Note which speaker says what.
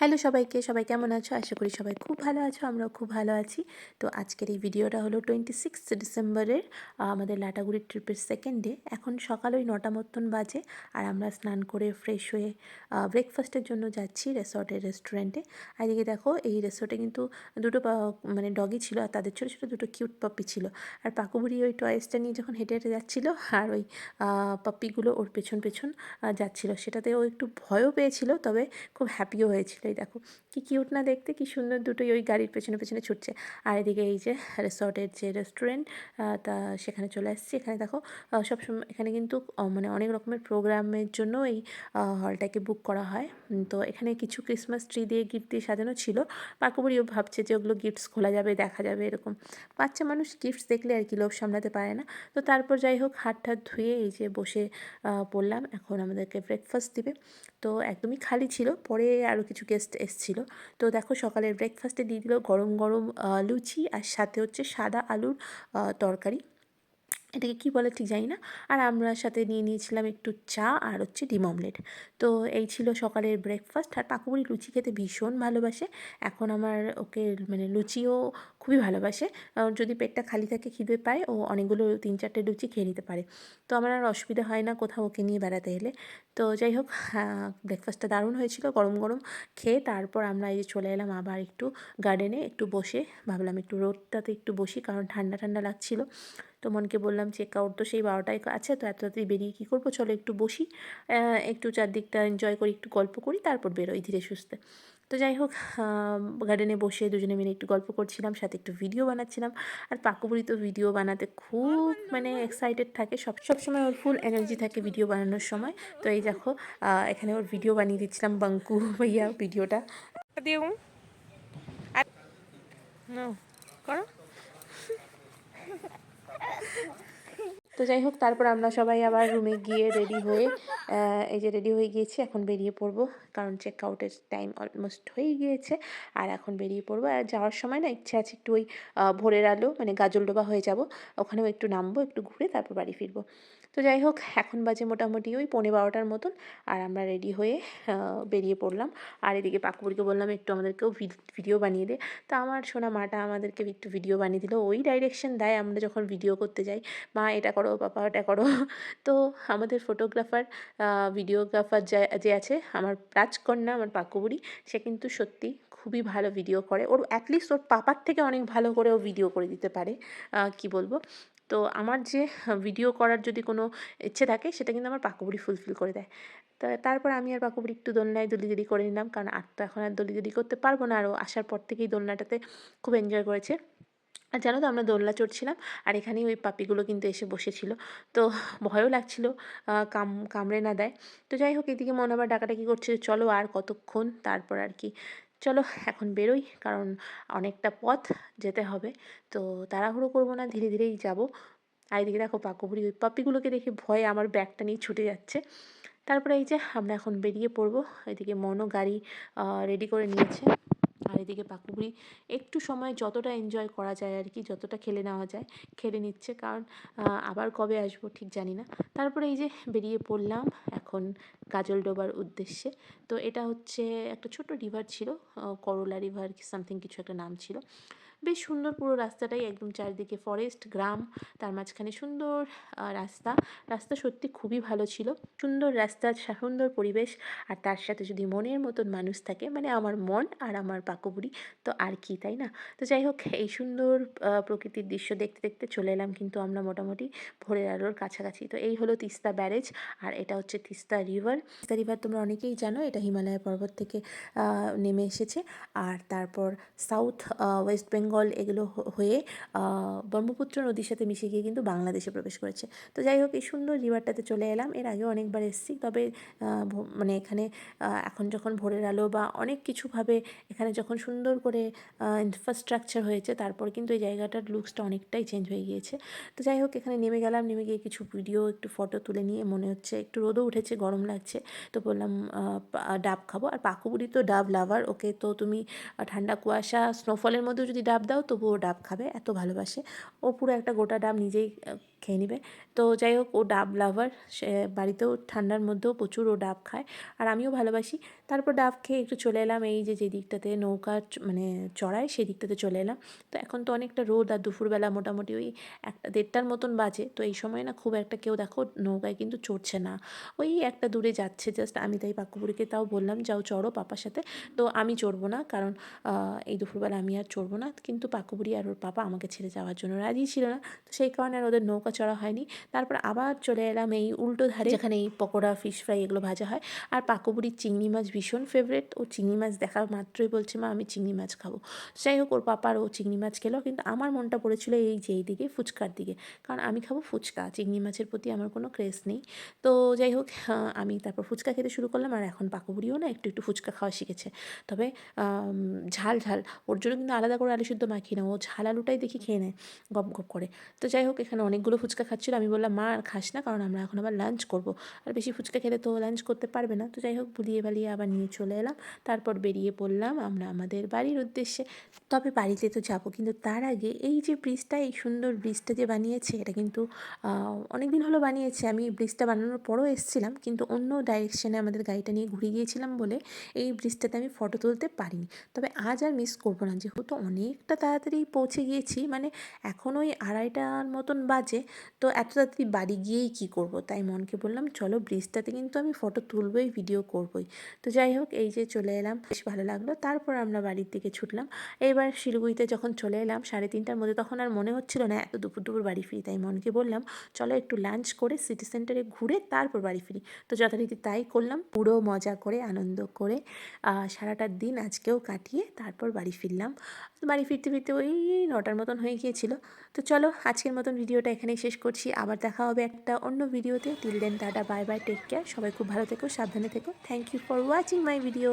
Speaker 1: Hello সবাইকে, সবাই কেমন আছো? আশা করি সবাই খুব ভালো আছো, আমরাও খুব ভালো আছি। তো আজকের এই ভিডিওটা হলো টোয়েন্টি সিক্স ডিসেম্বরের আমাদের লাটাগুড়ির ট্রিপের সেকেন্ড ডে এখন সকাল ওই নটা মতন বাজে আর আমরা স্নান করে ফ্রেশ হয়ে ব্রেকফাস্টের জন্য যাচ্ছি রেসর্টের রেস্টুরেন্টে আর এদিকে দেখো, এই রেসর্টে কিন্তু দুটো মানে ডগি ছিল আর তাদের ছোটো ছোটো দুটো কিউট পাপ্পি ছিল। আর পাকুবুড়ি ওই টয়েসটা নিয়ে যখন হেঁটে হেঁটে যাচ্ছিল আর ওই পাপ্পিগুলো ওর পেছন পেছন যাচ্ছিল সেটাতে ও একটু ভয়ও পেয়েছিল, তবে খুব হ্যাপিও হয়েছিল। এই দেখো, কি কিউট না দেখতে, কি সুন্দর দুটোই ওই গাড়ির পেছনে পেছনে ছুটছে। আর এদিকে এই যে রিসর্টের যে রেস্টুরেন্ট তা সেখানে চলে আসছি। এখানে দেখো সবসময় এখানে কিন্তু মানে অনেক রকমের প্রোগ্রামের জন্য এই হলটাকে বুক করা হয়। তো এখানে কিছু ক্রিসমাস ট্রি দিয়ে গিফট দিয়ে সাজানো ছিল। পাকুবুড়িও ভাবছে যে ওগুলো গিফটস খোলা যাবে, দেখা যাবে, এরকম। বাচ্চা মানুষ গিফটস দেখলে আর কি লোভ সামলাতে পারে না। তো তারপর যাই হোক হাত ঠাত ধুয়ে এই যে বসে পড়লাম। এখন আমাদেরকে ব্রেকফাস্ট দিবে। তো একদমই খালি ছিল। পরে আরও কিছু গেস্ট এসেছিল। তো দেখো সকালের ব্রেকফাস্টে দিয়ে দিল গরম গরম লুচি আর সাথে হচ্ছে সাদা আলুর তরকারি। এটাকে কী বলে ঠিক জানি না। আর আমরা সাথে নিয়ে নিয়েছিলাম একটু চা আর হচ্ছে ডিম অমলেট তো এই ছিল সকালের ব্রেকফাস্ট আর পাকুবুড়ি লুচি খেতে ভীষণ ভালোবাসে। এখন আমার ওকে মানে লুচিও খুবই ভালোবাসে। যদি পেটটা খালি থাকে, খিদে পায়, ও অনেকগুলো তিন চারটে লুচি খেয়ে নিতে পারে। তো আমার আর অসুবিধা হয় না কোথাও ওকে নিয়ে বেড়াতে এলে। তো যাই হোক ব্রেকফাস্টটা দারুণ হয়েছিল, গরম গরম খেয়ে তারপর আমরা এই যে চলে এলাম আবার একটু গার্ডেনে একটু বসে। ভাবলাম একটু রোদটাতে একটু বসি, কারণ ঠান্ডা ঠান্ডা লাগছিল। তো মনকে বললাম চেক আউট তো সেই বারোটায় আছে, তো এত তাড়াতাড়ি বেরিয়ে কী করব? চলো একটু বসি। একটু চারদিকটা এনজয় করি, একটু গল্প করি, তারপর বেরোই ধীরে সুস্থে। তো যাই হোক গার্ডেনে বসে দুজনে মিলে একটু গল্প করছিলাম সাথে একটু ভিডিও বানাচ্ছিলাম। আর পাকুবুড়ি তো ভিডিও বানাতে খুব মানে এক্সাইটেড থাকে। সব সবসময় ওর ফুল এনার্জি থাকে ভিডিও বানানোর সময়। তো এই দেখো এখানে ওর ভিডিও বানিয়ে দিচ্ছিলাম বাঙ্কু ভাইয়া ভিডিওটা
Speaker 2: আর করো।
Speaker 1: তো যাই হোক, তারপর আমরা সবাই আবার রুমে গিয়ে রেডি হয়ে এই যে রেডি হয়ে গিয়েছি, এখন বেরিয়ে পড়ব। কারণ চেক আউটের টাইম অলমোস্ট হয়ে গিয়েছে, আর এখন বেরিয়ে পড়ব। আর যাওয়ার সময় না, ইচ্ছে আছে একটু ওই ভোরের আলো মানে গাজলডোবা হয়ে যাব। ওখানেও একটু নামবো, একটু ঘুরে তারপর বাড়ি ফিরবো। তো যাই হোক, এখন বাজে মোটামুটি ওই পৌনে বারোটার মতন। আর আমরা রেডি হয়ে বেরিয়ে পড়লাম। আর এদিকে পাকুবুড়িকে বললাম, একটু আমাদেরকেও ভিডিও বানিয়ে দে। তা আমার সোনা মাটা আমাদেরকে একটু ভিডিও বানিয়ে দিল। ওই ডাইরেকশন দেয় আমরা যখন ভিডিও করতে যাই। মা, এটা করো, পাপা, ওটা করো। তো আমাদের ফটোগ্রাফার ভিডিওগ্রাফার যে আছে, আমার রাজকন্যা, আমার পাকুবুড়ি সে কিন্তু সত্যি খুবই ভালো ভিডিও করে। ওর অ্যাটলিস্ট ওর পাপার থেকে অনেক ভালো করে ও ভিডিও করে দিতে পারে। কি বলব? তো আমার যে ভিডিও করার যদি কোনো ইচ্ছে থাকে, সেটা কিন্তু আমার পাকুবুড়ি ফুলফিল করে দেয়। তা তারপর আমি আর পাকুবুড়ি একটু দোলনায় দলিদলি করে নিলাম, কারণ আর তো এখন আর দলিদলি করতে পারব না। আরও আসার পর থেকেই দোলনাটাতে খুব এনজয় করেছে। আর জানো তো, আমরা দোলনা চড়ছিলাম আর এখানেই ওই পাপিগুলো কিন্তু এসে বসেছিল। তো ভয়ও লাগছিল কাম, কামড়ে না দেয়। তো যাই হোক, এদিকে মন আবার ডাকাডাকি করছে চলো আর কতক্ষণ, তারপর আর কি চলো এখন বেরোই, কারণ অনেকটা পথ যেতে হবে। তো তাড়াহুড়ো করব না, ধীরে ধীরেই যাব। আর এদিকে দেখো পাকুবুড়ি ওই পাপিগুলোকে দেখে ভয়ে আমার ব্যাগটা নিয়ে ছুটে যাচ্ছে। তারপরে এই যে আমরা এখন বেরিয়ে পড়ব, এদিকে মনও গাড়ি রেডি করে নিয়েছে। আর এদিকে পাকুবুড়ি একটু সময় যতটা এনজয় করা যায় আর কি, যতটা খেলে নেওয়া যায়, খেলে নিচ্ছে। কারণ আবার কবে আসব ঠিক জানি না। তারপরে এই যে বেরিয়ে পড়লাম এখন গাজলডোবার উদ্দেশ্যে। তো এটা হচ্ছে একটা ছোট রিভার ছিল করলা রিভার সামথিং কিছু একটা নাম ছিল। বেশ সুন্দর পুরো রাস্তাটাই একদম চারিদিকে ফরেস্ট গ্রাম, তার মাঝখানে সুন্দর রাস্তা। রাস্তা সত্যি খুবই ভালো ছিল। সুন্দর রাস্তা, সুন্দর পরিবেশ, আর তার সাথে যদি মনের মতন মানুষ থাকে মানে আমার মন আর আমার পাকুবুড়ি তো আর কি, তাই না? তো যাই হোক, এই সুন্দর প্রকৃতির দৃশ্য দেখতে দেখতে চলে এলাম কিন্তু আমরা মোটামুটি ভোরের আলোর কাছাকাছি। তো এই হলো তিস্তা ব্যারেজ, আর এটা হচ্ছে তিস্তা রিভার। তিস্তা রিভার তোমরা অনেকেই জানো, এটা হিমালয় পর্বত থেকে নেমে এসেছে। আর তারপর সাউথ ওয়েস্ট বেঙ্গল এগুলো হয়ে ব্রহ্মপুত্র নদীর সাথে মিশে গিয়ে কিন্তু বাংলাদেশে প্রবেশ করেছে। তো যাই হোক, এই সুন্দর রিভারটাতে চলে এলাম। এর আগে অনেকবার এসেছি। তবে মানে এখানে এখন যখন ভোরের আলো বা অনেক কিছুভাবে এখানে যখন সুন্দর করে ইনফ্রাস্ট্রাকচার হয়েছে, তারপর কিন্তু এই জায়গাটার লুকসটা অনেকটাই চেঞ্জ হয়ে গিয়েছে। তো যাই হোক, এখানে নেমে গেলাম। নেমে গিয়ে কিছু ভিডিও একটু ফটো তুলে নিয়ে মনে হচ্ছে একটু রোদও উঠেছে, গরম লাগছে। তো বললাম ডাব খাব। আর পাকুবুড়ি তো ডাব লাভার ওকে তো তুমি ঠান্ডা কুয়াশা স্নোফলের মধ্যেও যদি ডাব ডাব দাও, তবুও ডাব খাবে, এত ভালোবাসে। ও পুরো একটা গোটা ডাব নিজেই খেয়ে নেবে। তো যাই হোক, ও ডাব লাভার, সে বাড়িতেও, ঠান্ডার মধ্যেও প্রচুর ও ডাব খায়। আর আমিও ভালোবাসি। তারপর ডাব খেয়ে একটু চলে এলাম, এই যে যে দিকটাতে নৌকা মানে চড়ায়, সেদিকটাতে চলে এলাম। তো এখন তো অনেকটা রোদ, আর দুপুরবেলা মোটামুটি ওই একটা দেড়টার মতন বাজে। তো এই সময় না খুব একটা কেউ দেখো নৌকায় কিন্তু চড়ছে না। ওই একটা দূরে যাচ্ছে, জাস্ট আমি তাই পাকুপুরিকে তাও বললাম, যাও চড়ো পাপার সাথে। তো আমি চড়বো না, কারণ এই দুপুরবেলা আমি আর চড়বো না। কিন্তু পাকুপুরি আর ওর পাপা আমাকে ছেড়ে যাওয়ার জন্য রাজি ছিল না। তো সেই কারণে আর ওদের নৌকা চড়া হয়নি। তারপর আবার চলে এলাম এই উল্টো ধারে যেখানে এই পকোড়া ফিশ ফ্রাই এগুলো ভাজা হয়। আর পাকুপুরির চিংড়ি মাছ ভীষণ ফেভারেট ও চিংড়ি মাছ দেখা মাত্রই বলছে, মা, আমি চিংড়ি মাছ খাব। যাই হোক, ওর পাপার ও চিংড়ি মাছ খেলো। কিন্তু আমার মনটা পড়েছিল এই যে এই দিকে, ফুচকার দিকে। কারণ আমি খাব ফুচকা, চিংড়ি মাছের প্রতি আমার কোনো ক্রেজ নেই। তো যাই হোক আমি তারপর ফুচকা খেতে শুরু করলাম। আর এখন পাকুবুড়িও না, একটু একটু ফুচকা খাওয়া শিখেছে। তবে ঝাল ঝাল। ওর জন্য কিন্তু আলাদা করে আলু সিদ্ধ মাখি না ও ঝাল আলুটাই দেখি খেয়ে নেয়, গপ গপ করে। তো যাই হোক, এখানে অনেকগুলো ফুচকা খাচ্ছিল। আমি বললাম, মা, আর খাস না, কারণ আমরা এখন আবার লাঞ্চ করব। আর বেশি ফুচকা খেলে তো লাঞ্চ করতে পারবে না। তো যাই হোক, বুলিয়ে বালিয়ে আবার নিয়ে চলে এলাম। তারপর বেরিয়ে পড়লাম আমরা আমাদের বাড়ির উদ্দেশ্যে। তবে বাড়িতে তো যাব, কিন্তু তার আগে এই যে ব্রিজটা, এই সুন্দর ব্রিজটা যে বানিয়েছে, এটা কিন্তু অনেক দিন হলো বানিয়েছে। আমি ব্রিজটা বানানোর পরও এসেছিলাম, কিন্তু অন্য ডাইরেকশনে আমাদের গাড়িটা নিয়ে ঘুরে গিয়েছিলাম বলে এই ব্রিজটাতে আমি ফটো তুলতে পারিনি। তবে আজ আর মিস করব না, যেহেতু অনেকটা তাড়াতাড়ি পৌঁছে গিয়েছি মানে এখন ওই আড়াইটার মতন বাজে, তো এত তাড়াতাড়ি বাড়ি গিয়েই কী করব? তাই মনকে বললাম, চলো ব্রিজটাতে কিন্তু আমি ফটো তুলবই ভিডিও করবই। তো যাই হোক, এই যে চলে এলাম, বেশ ভালো লাগল। তারপর আমরা বাড়ির দিকে ছুটলাম। এবার শিলিগুড়িতে যখন চলে এলাম, সাড়ে তিনটার মধ্যে তখন আর মনে হচ্ছিল না, এত দুপুর দুপুর বাড়ি ফিরি। তাই মনকে বললাম, চলো একটু লাঞ্চ করে সিটি সেন্টারে ঘুরে তারপর বাড়ি ফিরি। তো যথারীতি তাই করলাম, পুরো মজা করে, আনন্দ করে সারাটা দিন আজকেও কাটিয়ে তারপর বাড়ি ফিরলাম। বাড়ি ফিরতে ফিরতে ওই নটার মতন হয়ে গিয়েছিল। তো চলো আজকের মতন ভিডিওটা এখানেই শেষ করছি। আবার দেখা হবে একটা অন্য ভিডিওতে। Till then tata bye bye take care সবাই খুব ভালো থেকো, সাবধানে থেকো। Thank you for watching my video